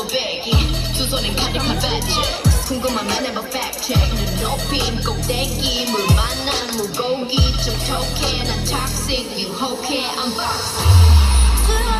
never back in. 두 손엔 가득한 batches. never fact check. 눈 높임 꼭대기 물 만난 toxic. You hoke? I'm boxing.